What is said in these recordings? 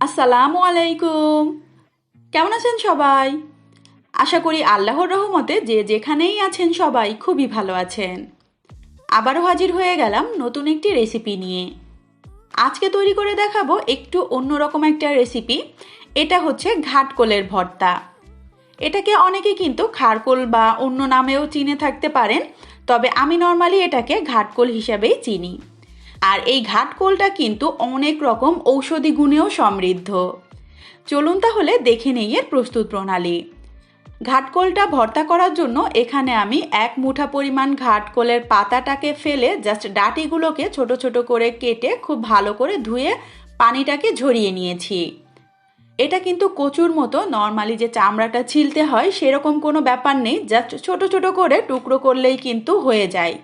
আসসালামু আলাইকুম। কেমন আছেন সবাই? আশা করি আল্লাহর রহমতে যে যেখানেই আছেন সবাই খুবই ভালো আছেন। আবারও হাজির হয়ে গেলাম নতুন একটি রেসিপি নিয়ে। আজকে তৈরি করে দেখাবো একটু অন্যরকম একটা রেসিপি। এটা হচ্ছে ঘাটকোলের ভর্তা। এটাকে অনেকে কিন্তু খারকোল বা অন্য নামেও চিনে থাকতে পারেন, তবে আমি নর্মালি এটাকে ঘাটকোল হিসাবেই চিনি। আর এই ঘাটকোলটা কিন্তু অনেক রকম ঔষধি গুণেও সমৃদ্ধ। চলুন তাহলে দেখে নেই এর প্রস্তুত প্রণালী। ঘাটকোলটা ভর্তা করার জন্য এখানে আমি এক মুঠা পরিমাণ ঘাটকোলের পাতাটাকে ফেলে জাস্ট ডাটিগুলোকে ছোট ছোট করে কেটে খুব ভালো করে ধুয়ে পানিটাকে ঝরিয়ে নিয়েছি। এটা কিন্তু কচুর মতো নর্মালি যে চামড়াটা ছিলতে হয় সেরকম কোনো ব্যাপার নেই জাস্ট ছোট ছোট করে টুকরো করলেই কিন্তু হয়ে যায়।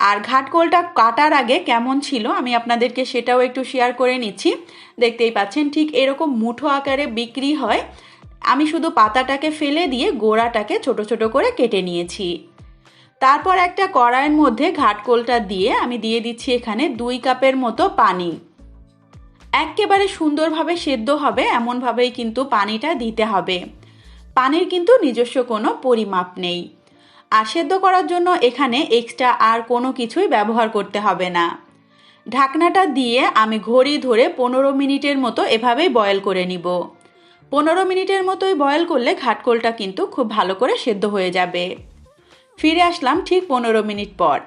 আর ঘাটকোলটা কাটার আগে কেমন ছিল আমি আপনাদেরকে সেটাও একটু শেয়ার করে নিচ্ছি। দেখতেই পাচ্ছেন, ঠিক এরকম মুঠো আকারে বিক্রি হয়। আমি শুধু পাতাটাকে ফেলে দিয়ে গোড়াটাকে ছোট ছোট করে কেটে নিয়েছি। তারপর একটা কড়াইয়ের মধ্যে ঘাটকোলটা দিয়ে আমি দিয়ে দিচ্ছি এখানে দুই কাপের মতো পানি। একেবারে সুন্দরভাবে সেদ্ধ হবে, এমনভাবেই কিন্তু পানিটা দিতে হবে। পানির কিন্তু নিজস্ব কোনো পরিমাপ নেই। আর সেদ্ধ করার জন্য এখানে এক্সট্রা আর কোনো কিছুই ব্যবহার করতে হবে না। ঢাকনাটা দিয়ে আমি ঘড়ি ধরে পনেরো মিনিটের মতো এভাবেই বয়েল করে নিব। পনেরো মিনিটের মতোই বয়েল করলে ঘাটকোলটা কিন্তু খুব ভালো করে সেদ্ধ হয়ে যাবে। ফিরে আসলাম ঠিক পনেরো মিনিট পর।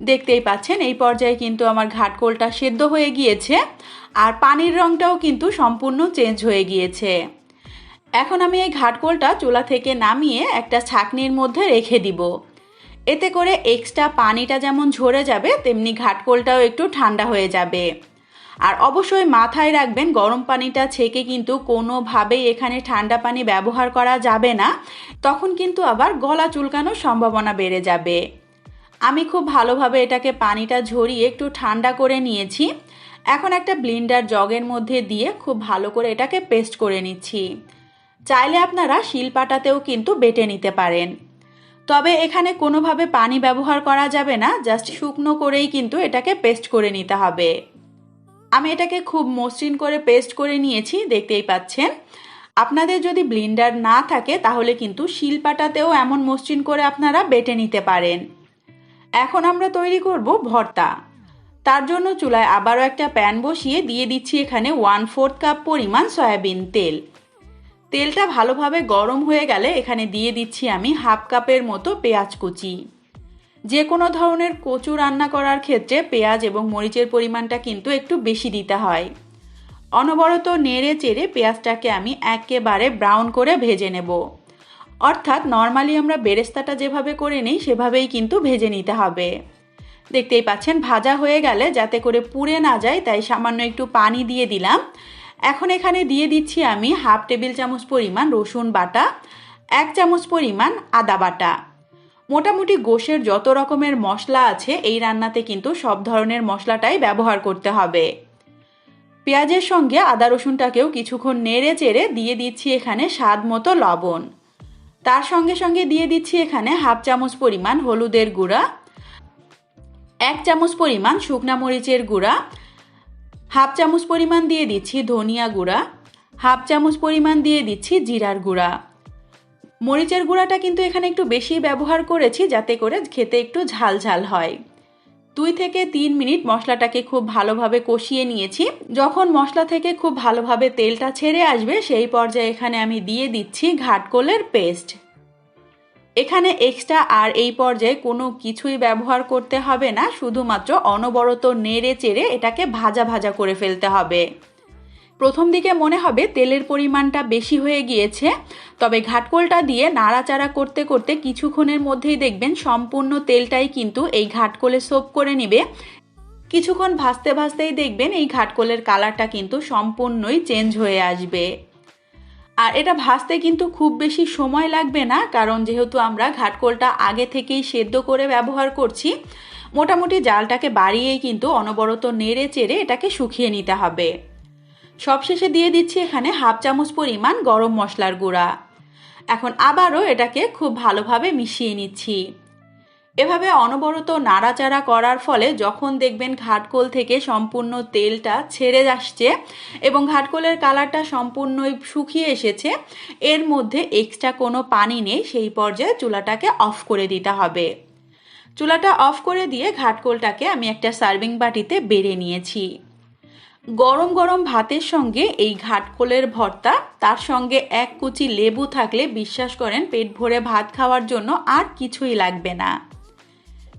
দেখতেই পাচ্ছেন এই পর্যায়ে কিন্তু আমার ঘাটকোলটা সেদ্ধ হয়ে গিয়েছে আর পানির রঙটাও কিন্তু সম্পূর্ণ চেঞ্জ হয়ে গিয়েছে। এখন আমি এই ঘাটকোলটা চুলা থেকে নামিয়ে একটা ছাকনির মধ্যে রেখে দিব। এতে করে এক্সট্রা পানিটা যেমন ঝরে যাবে, তেমনি ঘাটকোলটাও একটু ঠান্ডা হয়ে যাবে। আর অবশ্যই মাথায় রাখবেন, গরম পানিটা ছেঁকে কিন্তু কোনোভাবেই এখানে ঠান্ডা পানি ব্যবহার করা যাবে না। তখন কিন্তু আবার গলা চুলকানোর সম্ভাবনা বেড়ে যাবে। আমি খুব ভালোভাবে এটাকে পানিটা ঝরিয়ে একটু ঠান্ডা করে নিয়েছি। এখন একটা ব্লিন্ডার জগের মধ্যে দিয়ে খুব ভালো করে এটাকে পেস্ট করে নিচ্ছি। চাইলে আপনারা শিলপাটাতেও কিন্তু বেটে নিতে পারেন। তবে এখানে কোনোভাবে পানি ব্যবহার করা যাবে না, জাস্ট শুকনো করেই কিন্তু এটাকে পেস্ট করে নিতে হবে। আমি এটাকে খুব মসৃণ করে পেস্ট করে নিয়েছি, দেখতেই পাচ্ছেন। আপনাদের যদি ব্লিন্ডার না থাকে, তাহলে কিন্তু শিলপাটাতেও এমন মসৃণ করে আপনারা বেটে নিতে পারেন। এখন আমরা তৈরি করব ভর্তা। তার জন্য চুলায় আবারও একটা প্যান বসিয়ে দিয়ে দিচ্ছি এখানে ওয়ান ফোর্থ কাপ পরিমাণ সয়াবিন তেল। তেলটা ভালোভাবে গরম হয়ে গেলে এখানে দিয়ে দিচ্ছি আমি হাফ কাপের মতো পেঁয়াজ কুচি। যে কোনো ধরনের কচু রান্না করার ক্ষেত্রে পেঁয়াজ এবং মরিচের পরিমাণটা কিন্তু একটু বেশি দিতে হয়। অনবরত নেড়ে চেড়ে পেঁয়াজটাকে আমি একেবারে ব্রাউন করে ভেজে নেব। অর্থাৎ নর্মালি আমরা বেরেস্তাটা যেভাবে করে নিই, সেভাবেই কিন্তু ভেজে নিতে হবে। দেখতেই পাচ্ছেন, ভাজা হয়ে গেলে যাতে করে পুড়ে না যায়, তাই সামান্য একটু পানি দিয়ে দিলাম। এখন এখানে দিয়ে দিচ্ছি আমি হাফ টেবিল চামচ পরিমাণ রসুন বাটা, এক চামচ পরিমাণ আদা বাটা। মোটামুটি গোশের যত রকমের মশলা আছে, এই রান্নাতে কিন্তু সব ধরনের মশলাটাই ব্যবহার করতে হবে। পেঁয়াজের সঙ্গে আদা রসুনটাকেও কিছুক্ষণ নেড়ে চেড়ে দিয়ে দিচ্ছি এখানে স্বাদ মতো লবণ। তার সঙ্গে সঙ্গে দিয়ে দিচ্ছি এখানে হাফ চামচ পরিমাণ হলুদের গুঁড়া, এক চামচ পরিমাণ শুকনা মরিচের গুঁড়া হাফ চামচ পরিমাণ দিয়ে দিচ্ছি ধনিয়া গুঁড়া, হাফ চামচ পরিমাণ দিয়ে দিচ্ছি জিরার গুঁড়া। মরিচের গুঁড়াটা কিন্তু এখানে একটু বেশি ব্যবহার করেছি যাতে করে খেতে একটু ঝাল ঝাল হয়। দুই থেকে তিন মিনিট মশলাটাকে খুব ভালোভাবে কষিয়ে নিয়েছি। যখন মশলা থেকে খুব ভালোভাবে তেলটা ছেড়ে আসবে, সেই পর্যায়ে এখানে আমি দিয়ে দিচ্ছি ঘাটকোলের পেস্ট। এখানে এক্সট্রা আর এই পর্যায়ে কোনো কিছুই ব্যবহার করতে হবে না, শুধুমাত্র অনবরত নেড়ে চেড়ে এটাকে ভাজা ভাজা করে ফেলতে হবে। প্রথম দিকে মনে হবে তেলের পরিমাণটা বেশি হয়ে গিয়েছে, তবে ঘাটকোলটা দিয়ে নাড়াচাড়া করতে করতে কিছুক্ষণের মধ্যেই দেখবেন সম্পূর্ণ তেলটাই কিন্তু এই ঘাটকোলে সোপ করে নেবে। কিছুক্ষণ ভাজতে ভাজতেই দেখবেন এই ঘাটকোলের কালারটা কিন্তু সম্পূর্ণই চেঞ্জ হয়ে আসবে। আর এটা ভাজতে কিন্তু খুব বেশি সময় লাগবে না, কারণ যেহেতু আমরা ঘাটকোলটা আগে থেকেই সেদ্ধ করে ব্যবহার করছি, মোটামুটি জালটাকে বাড়িয়েই কিন্তু অনবরত নেড়ে চেড়ে এটাকে শুকিয়ে নিতে হবে। সবশেষে দিয়ে দিচ্ছি এখানে হাফ চামচ পরিমাণ গরম মশলার গুঁড়া। এখন আবারও এটাকে খুব ভালোভাবে মিশিয়ে নিচ্ছি। এভাবে অনবরত নাড়াচাড়া করার ফলে যখন দেখবেন ঘাটকোল থেকে সম্পূর্ণ তেলটা ছেড়ে আসছে এবং ঘাটকোলের কালারটা সম্পূর্ণই শুকিয়ে এসেছে, এর মধ্যে এক্সট্রা কোনো পানি নেই, সেই পর্যায়ে চুলাটাকে অফ করে দিতে হবে। চুলাটা অফ করে দিয়ে ঘাটকোলটাকে আমি একটা সার্ভিং বাটিতে বেড়ে নিয়েছি। গরম গরম ভাতের সঙ্গে এই ঘাটকোলের ভর্তা, তার সঙ্গে এক কুচি লেবু থাকলে বিশ্বাস করেন পেট ভরে ভাত খাওয়ার জন্য আর কিছুই লাগবে না।